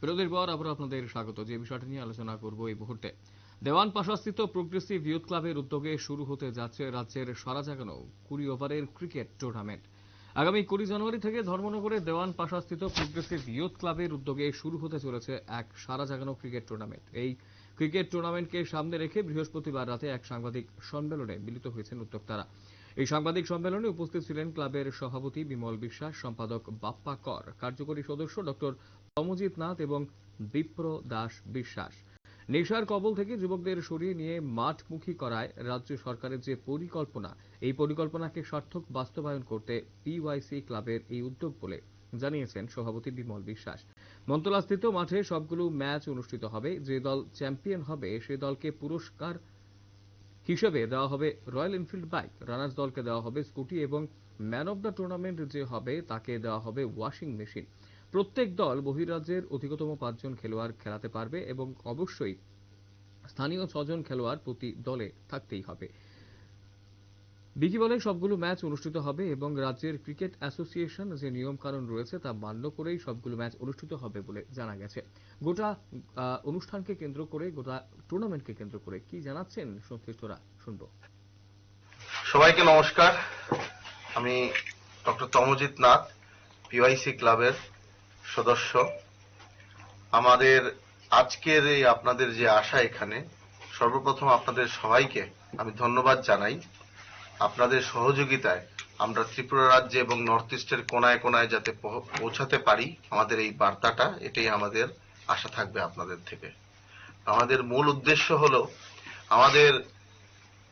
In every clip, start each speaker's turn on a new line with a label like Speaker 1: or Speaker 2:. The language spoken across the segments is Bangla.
Speaker 1: বিরতির পর আবার আপনাদের স্বাগত। যে বিষয়টি নিয়ে আলোচনা করব এই মুহূর্তে। দেওয়ান পাশাস্থিত প্রোগ্রেসিভ ইউথ ক্লাবের উদ্যোগে শুরু হতে যাচ্ছে রাজ্যের সারা জাগানো কুড়ি ওভারের ক্রিকেট টুর্নামেন্ট। আগামী কুড়ি জানুয়ারি থেকে ধর্মনগরে দেওয়ান পাশাস্থিত প্রোগ্রেসিভ ইউথ ক্লাবের উদ্যোগে শুরু হতে চলেছে এক সারা জাগানো ক্রিকেট টুর্নামেন্ট। এই ক্রিকেট টুর্নামেন্টকে সামনে রেখে বৃহস্পতিবার রাতে এক সাংবাদিক সম্মেলনে মিলিত হয়েছেন উদ্যোক্তারা। এই সাংবাদিক সম্মেলনে উপস্থিত ছিলেন ক্লাবের সভাপতি বিমল বিশ্বাস, সম্পাদক বাপ্পা কর, কার্যকরী সদস্য ডক্টর অমজিৎ নাথ এবং বিপ্র দাস বিশ্বাস। নেশার কবল থেকে যুবকদের সরিয়ে নিয়ে মাঠমুখী করায় রাজ্য সরকারের যে পরিকল্পনা, এই পরিকল্পনাকে সার্থক বাস্তবায়ন করতে পিওয়াইসি ক্লাবের এই উদ্যোগ বলে জানিয়েছেন সভাপতি বিমল বিশ্বাস। মন্তলাস্থিত মাঠে সবগুলো ম্যাচ অনুষ্ঠিত হবে। যে দল চ্যাম্পিয়ন হবে, সে দলকে পুরস্কার হিসেবে দেওয়া হবে রয়্যাল এনফিল্ড বাইক। রানার্স দলকে দেওয়া হবে স্কুটি এবং ম্যান অব দ্য টুর্নামেন্ট যে হবে, তাকে দেওয়া হবে ওয়াশিং মেশিন। প্রত্যেক দল বহিরাজ্যের অধিকতম পাঁচজন খেলোয়াড় খেলাতে পারবে এবং অবশ্যই স্থানীয় ছজন খেলোয়াড় প্রতি দলে থাকতেই হবে। বিকি বলে সবগুলো ম্যাচ অনুষ্ঠিত হবে এবং রাজ্যের ক্রিকেট অ্যাসোসিয়েশন যে নিয়ম কানুন রয়েছে তা মান্য করেই সবগুলো ম্যাচ অনুষ্ঠিত হবে বলে জানা গেছে। গোটা অনুষ্ঠানকে কেন্দ্র করে, গোটা টুর্নামেন্টকে কেন্দ্র করে কি জানাচ্ছেন সংশ্লিষ্টরা? শুনব।
Speaker 2: সবাইকে নমস্কার। আমি ডক্টর তমজিৎ নাথ পিওয়াইসি ক্লাবের সদস্য। আমাদের আজকের এই আপনাদের যে আশা এখানে, সর্বপ্রথম আপনাদের সবাইকে আমি ধন্যবাদ জানাই। আপনাদের সহযোগিতায় আমরা ত্রিপুরা রাজ্যে এবং নর্থ ইস্টের কোনায় কোনায় যাতে পৌঁছাতে পারি, আমাদের এই বার্তাটা, এটাই আমাদের আশা থাকবে আপনাদের থেকে। আমাদের মূল উদ্দেশ্য হলো, আমাদের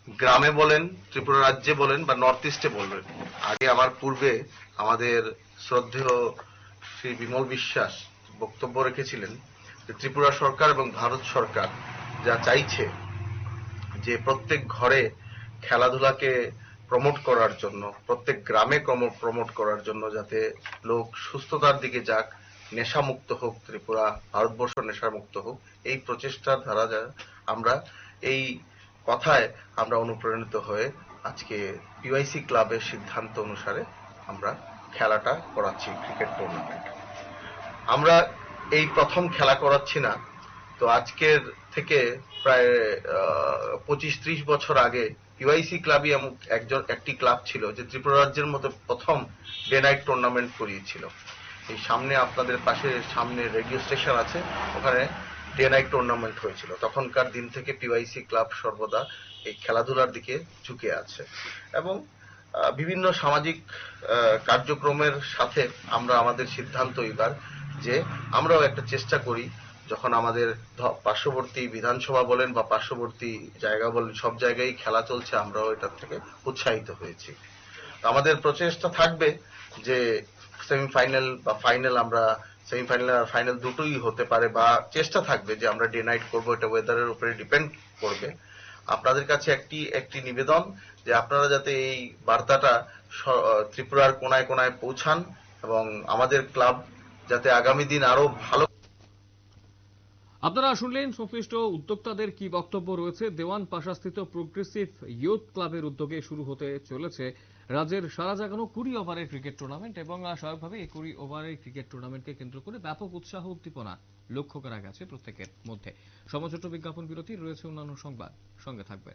Speaker 2: গ্রামে বলেন, ত্রিপুরা রাজ্যে বলেন বা নর্থ ইস্টে বলবেন। আগে আমার পূর্বে আমাদের শ্রদ্ধেয় শ্রী বিমল বিশ্বাস বক্তব্য রেখেছিলেন যে ত্রিপুরা সরকার এবং ভারত সরকার যা চাইছে যে প্রত্যেক ঘরে খেলাধুলাকে প্রমোট করার জন্য, প্রত্যেক গ্রামে প্রমোট করার জন্য যাতে লোক সুস্থতার দিকে যাক, নেশামুক্ত হোক, ত্রিপুরা, ভারতবর্ষ নেশামুক্ত হোক, এই প্রচেষ্টার যা- আমরা এই কথায় আমরা অনুপ্রাণিত হয়ে আজকে পিওআইসি ক্লাবের সিদ্ধান্ত অনুসারে আমরা খেলাটা করাচ্ছি ক্রিকেট টুর্নামেন্ট আমরা এই প্রথম খেলা করাচ্ছি না, তো আজকের থেকে প্রায় পঁচিশ ত্রিশ বছর আগে পিওআইসি ক্লাবই একজন, একটি ক্লাব ছিল যে ত্রিপুরা রাজ্যের মতো প্রথম ডে নাইট টুর্নামেন্ট করিয়েছিল। এই সামনে আপনাদের পাশে সামনে রেডিও স্টেশন আছে, ওখানে ডে নাইট টুর্নামেন্ট হয়েছিল। তখনকার দিন থেকে পিওআইসি ক্লাব সর্বদা এই খেলাধুলার দিকে ঝুঁকে আছে। এবং বিভিন্ন সামাজিক কার্যক্রমের সাথে আমরা আমাদের সিদ্ধান্ত এবার যে আমরাও একটা চেষ্টা করি যখন আমাদের পার্শ্ববর্তী বিধানসভা বলেন বা পার্শ্ববর্তী জায়গা বলেন, সব জায়গায় খেলা চলছে, আমরাও এটার থেকে উৎসাহিত হয়েছি। আমাদের প্রচেষ্টা থাকবে যে সেমিফাইনাল বা ফাইনাল আমরা, সেমিফাইনাল আর ফাইনাল দুটোই হতে পারে বা চেষ্টা থাকবে যে আমরা ডে নাইট করব, এটা ওয়েদারের উপরে ডিপেন্ড করবে। আপনাদের কাছে একটি একটি নিবেদন যে আপনারা যাতে এই বার্তাটা ত্রিপুরার কোনায় কোনায় পৌঁছান এবং আমাদের ক্লাব যাতে আগামী দিন আরও ভালো
Speaker 1: আপনারা শুনলেন সংশ্লিষ্ট উদ্যোক্তাদের কি বক্তব্য রয়েছে? দেওয়ান পাশাস্থিত প্রোগ্রেসিভ ইউথ ক্লাবের উদ্যোগে শুরু হতে চলেছে রাজ্যের সারা জাগানো কুড়ি ওভারের ক্রিকেট টুর্নামেন্ট এবং স্বাভাবিকভাবে এই কুড়ি ওভারের ক্রিকেট টুর্নামেন্টকে কেন্দ্র করে ব্যাপক উৎসাহ উদ্দীপনা লক্ষ্য করা গেছে প্রত্যেকের মধ্যে। সমাজ বিজ্ঞাপন বিরতি রয়েছে অন্যান্য সংবাদ। সঙ্গে থাকবে